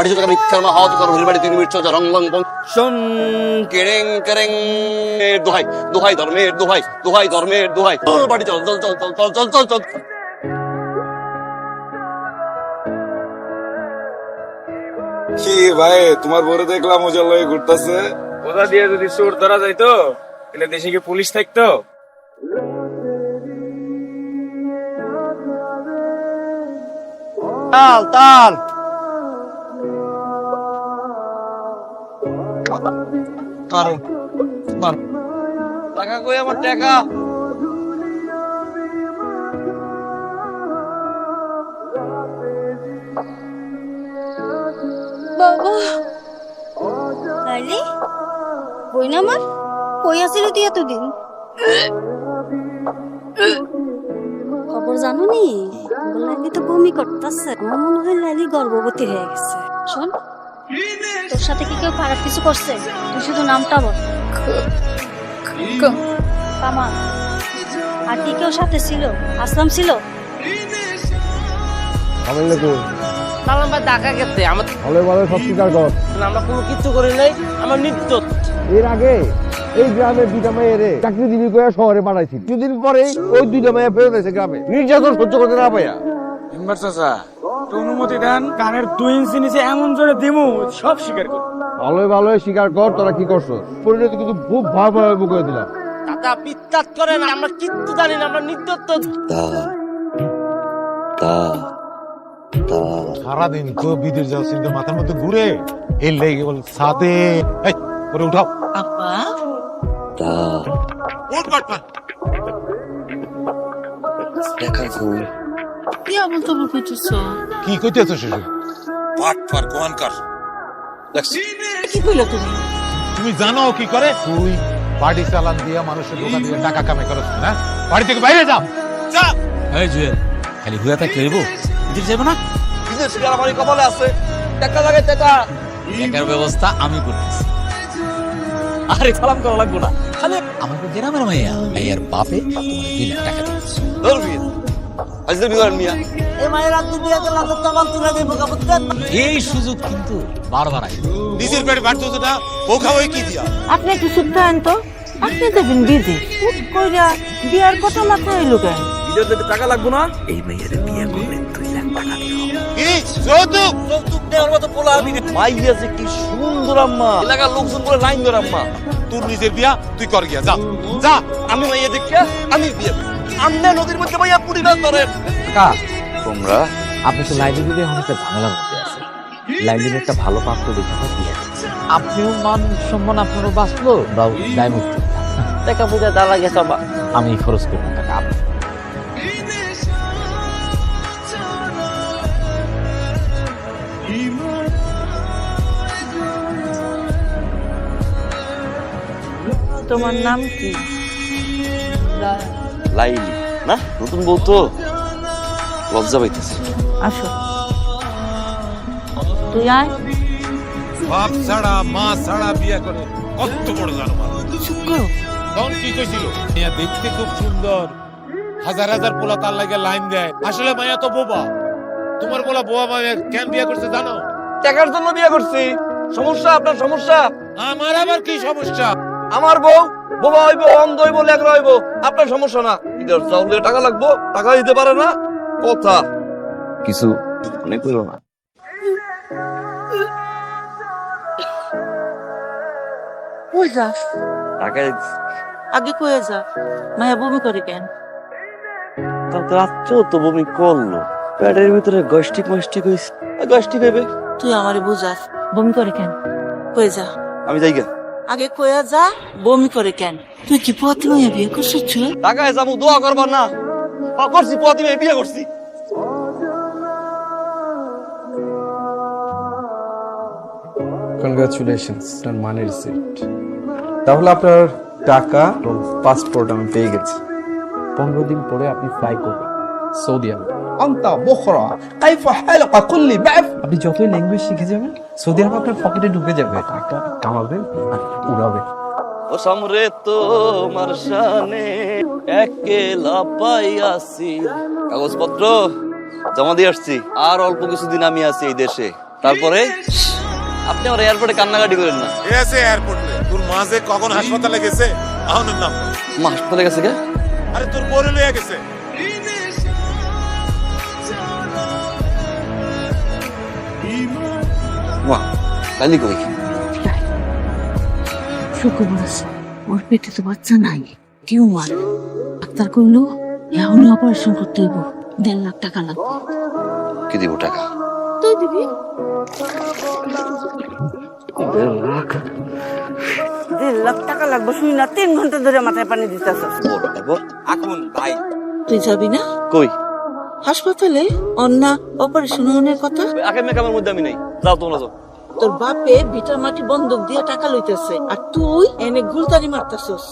অডিশ ভাই তোমার বরে দেখলাম ওজালয়ে ঘুরতাছে। কথা দিয়ে যদি চোর ধরা যাইতো এলে দেশে কি পুলিশ থাকতো? তাল তাল। মারো মার টাকা কই আমার টাকা? জানো নি? লাইলি তো বমি করতেছে। আমার লাইলি গর্ভবতী হয়ে গেছে। শোন তোর সাথে কি কেউ খারাপ কিছু করছে? তুই শুধু নামটা বল। কামাল আর কি কেউ সাথে ছিল? আসলাম ছিল? কারণ ভাই টাকা খেতে আমার ভালো ভালো সব স্বীকার কর। আমরা কোনো কিছু করি নাই আমার নিত্য এর আগে এই গ্রামের দুইটা মেয়ের চাকরিজীবী করে শহরে পাঠাইছি কিছুদিন পরেই ওই দুইটা মেয়ে ফেরত এসে গ্রামে। নির্যাতন সহ্য করতে না পাইয়া। মেম্বার চাচা একটু অনুমতি দেন কানের দুই ইঞ্চি নিচে এমন জোরে দিমু সব স্বীকার করি ভালোই ভালোই স্বীকার কর তোরা কি করছ? পরিণতি কিন্তু খুব ভয়াবহ মুখ করে দিলাম। দাদা পিত্তাত করে না আমরা কিচ্ছু জানি না আমরা নিত্য তা। তা সারাদিন তো বিদেশ যাওয়ার চিন্তা মাথার মধ্যে ঘুরে এই লেগে বল সাথে এই করে উঠাও। আপা। তা। কই কি আমল তো বুঝছ কি কইতেছ শেষে পাট পার কোয়ান কর। কি কইলো তুমি? তুমি জানো কি করে? তুই বাড়ি চালান দিয়া মানুষের দোকান দিয়ে টাকা কামাই করছ না? বাড়ি থেকে বাইরে যাও। যা। এই জুয়েল খালি থাকলে হইব? বিদেশ যাব না? বিদেশ গেল আমার কপালে আছে? টাকা লাগে টাকা। টাকার ব্যবস্থা আমি করতেছি। আরে সালাম করা লাগবো না। খালি আমাকে গ্রামের মাইয়া। মাইয়ার বাপে তোমার দুই লাখ টাকা দিচ্ছে ধরবি। আজকে বিবার মিয়া। এই সুযোগ কিন্তু বারবার আইবে নিজের পেটে বাড়তো না ও খাওয়াই কি দিয়া? আপনি একটু চুপ থাকেন তো। আপনি দেবেন বিধি। কইরা বিয়ার কথা মাথায় এলো কেন? বিদেশ যেতে টাকা লাগবো না? এই মেয়ের বিয়ে করলে দুই লাখ টাকা দিও কি যৌতুক! যৌতুক দেওয়ার মতো পোলা আমি মাইয়া যে কি সুন্দর আম্মা। এলাকার লোকজন বলে লাইন ধরে আম্মা। তোর নিজের বিয়া তুই কর গিয়া যা। যা আমি মাইয়া দেখে আমি বিয়ে। আমনে নদীর মধ্যে মাইয়া পুরি মাছ ধরেন। তোমরা আপনি তো লাইব্রেরিতে অনেকটা ঝামেলার মধ্যে আছে লাইব্রেরির একটা ভালো পাত্র দেখে বিয়ে আপনিও মান সম্মান আপনারও বাঁচলো বা দায় মুক্তি টাকা পূজা দালা গেছে আবার আমি খরচ করব টাকা আপনি তোমার নাম কি? লাইলি। না নতুন বউ তো। লজ্জা পাইতেছে। আসো। তুই আয়। বাপ ছাড়া মা ছাড়া বিয়ে করে কত বড় জানো চুপ করো। তখন কি কইছিল মাইয়া দেখতে খুব সুন্দর। হাজার হাজার পোলা তার লাগে লাইন দেয়। আসলে মাইয়া তো বোবা। তোমার বলা বোবা মাইয়া কেন বিয়ে করছে জানো? টাকার জন্য বিয়ে করছি। সমস্যা আপনার সমস্যা। আমার আবার কি সমস্যা? আমার বউ বোবা হইব অন্ধ হইব লেগরা হইব আপনার সমস্যা না। ঈদের চাউলে টাকা লাগবো টাকা দিতে পারে না কথা। কিছু মনে করো না। কই যা? টাকা আগে কয়ে যা? মায়া বমি করে কেন? কালকে রাত্রেও তো বমি করল। প্যাডের ভিতরে গষ্টিক মষ্টিক হয়েছে গষ্টিক হইবে। তুই আমারে বুঝাস বমি করে কেন? কয়ে যা? আমি যাই গা। আগে কয়ে যা বমি করে কেন? তুই কি পথে মাইয়া বিয়ে করছিস টাকায় যাব দোয়া করবার না। করছি প্রতিমে বিয়ে করছি। কনগ্রাচুলেশনস আপনার মানি রিসিপ্ট তাহলে আপনার টাকা এবং পাসপোর্ট আমি পেয়ে গেছি। পনেরো দিন পরে আপনি ফ্লাই করবেন। সৌদি আরব আন্তা বখরা কাইফা হালাকা কুল্লি বাফ। আপনি যতই ল্যাঙ্গুয়েজ শিখে যাবেন সৌদি আরব আপনার পকেটে ঢুকে যাবে। টাকা কামাবেন আর উড়াবেন ও সামরে তোমার শানে একেলা পাইয়াছি। কাগজপত্র জমা দিয়ে আসছি আর অল্প কিছুদিন আমি আছি এই দেশে। তারপরে আপনি আমার এয়ারপোর্টে কান্নাকাটি করেন না। এ আছে এয়ারপোর্টে তোর মা যে কখন হাসপাতালে গেছে আহনের নাম। মা হাসপাতালে গেছে কে? আরে তোর লইয়া গেছে। লাইলি কই? সুখবর আছে ওর পেটে তো বাচ্চা নাই টিউমার ডাক্তার কইলো এখনই অপারেশন করতে হইব দেড় লাখ টাকা লাগবে। কি দিব টাকা? তুই দিবি? দেড় লাখ? টাকা লাগবে শুনি না তিন ঘণ্টা ধরে মাথায় পানি দিতেছ। ভাই। তুই যাবি না? কই? হাসপাতালে অন্যা অপারেশন হওয়ার কথা? আগে মেকামের মধ্যে আমি নাই। যাও তোমরা যাও। তোর বাপে ভিটার মাটি বন্দুক দিয়ে টাকা লইতেছে আর তুই এনে গুলতানি মারতেছস।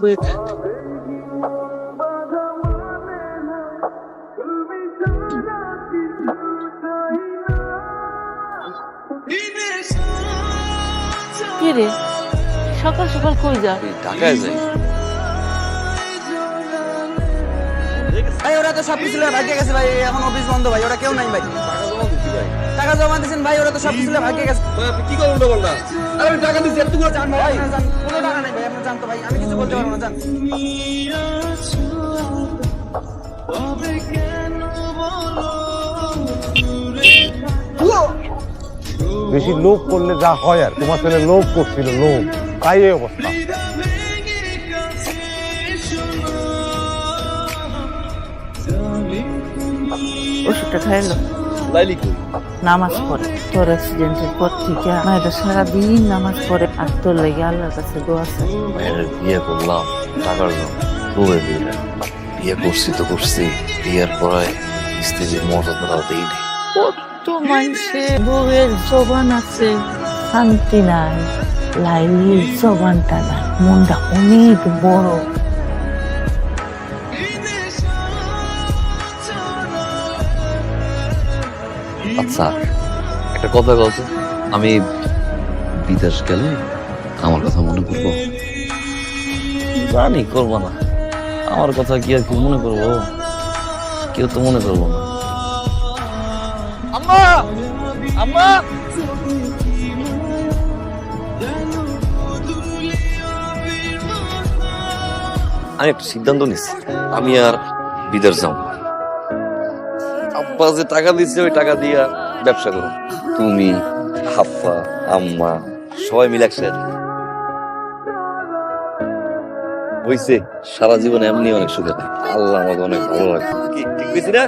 বয়ে থাক। কি রে? সকাল সকাল কই যা? ঢাকায় যাই। ভাই ওরা তো সব কিছু ভাগ্যে গেছে ভাই এখন অফিস বন্ধ ভাই ওরা কেউ নাই ভাই। টাকা জমা দিয়েছেন ভাই ওরা তো সব কিছু ভাগ্যে গেছে। কি করুন বল না? আরে আমি টাকা দিচ্ছি এতগুলো জান ভাই যান, কোনো টাকা নাই ভাই আপনার জানতো ভাই আমি কিছু করতে পারব না জান। বেশি লোভ করলে যা হয় আর তোমার ছেলে লোভ করছিল লোভ। তাই এই অবস্থা। ওষুধটা খাইলো লাইলি কই নামাজ পড়ে। তোর অ্যাক্সিডেন্টের পর থেকে মায়েরা সারাদিন নামাজ পড়ে। আর তোর লেগে আল্লাহর কাছে দোয়া মায়ের বিয়ে করলাম টাকার জন্য বউয়ের বিয়ে। করছি তো করছি বিয়ের পরে স্ত্রীর মর্যাদাটাও দেই নাই। কত মানুষে বউয়ের জবান আছে শান্তি নাই। লাইলির জবানটা নাই মনটা অনেক বড়। আচ্ছা একটা কথা বলতো। আমি বিদেশ গেলে আমার কথা মনে করব জানি করব না। আমার কথা কি আর কেউ মনে করব? কেউ তো মনে করব না। আম্মা! আম্মা! আমি একটা সিদ্ধান্ত নিচ্ছি আমি আর বিদেশ যাব না। যে টাকা দিচ্ছে, ওই টাকা দিয়া ব্যবসা করো। তুমি হাফা আম্মা, সবাই মিলে একসাথে। হইছে, সারা জীবন এমনি অনেক সুখে থাকে। আল্লাহ আমাকে অনেক ভালো লাগে ঠিক বুঝছি না?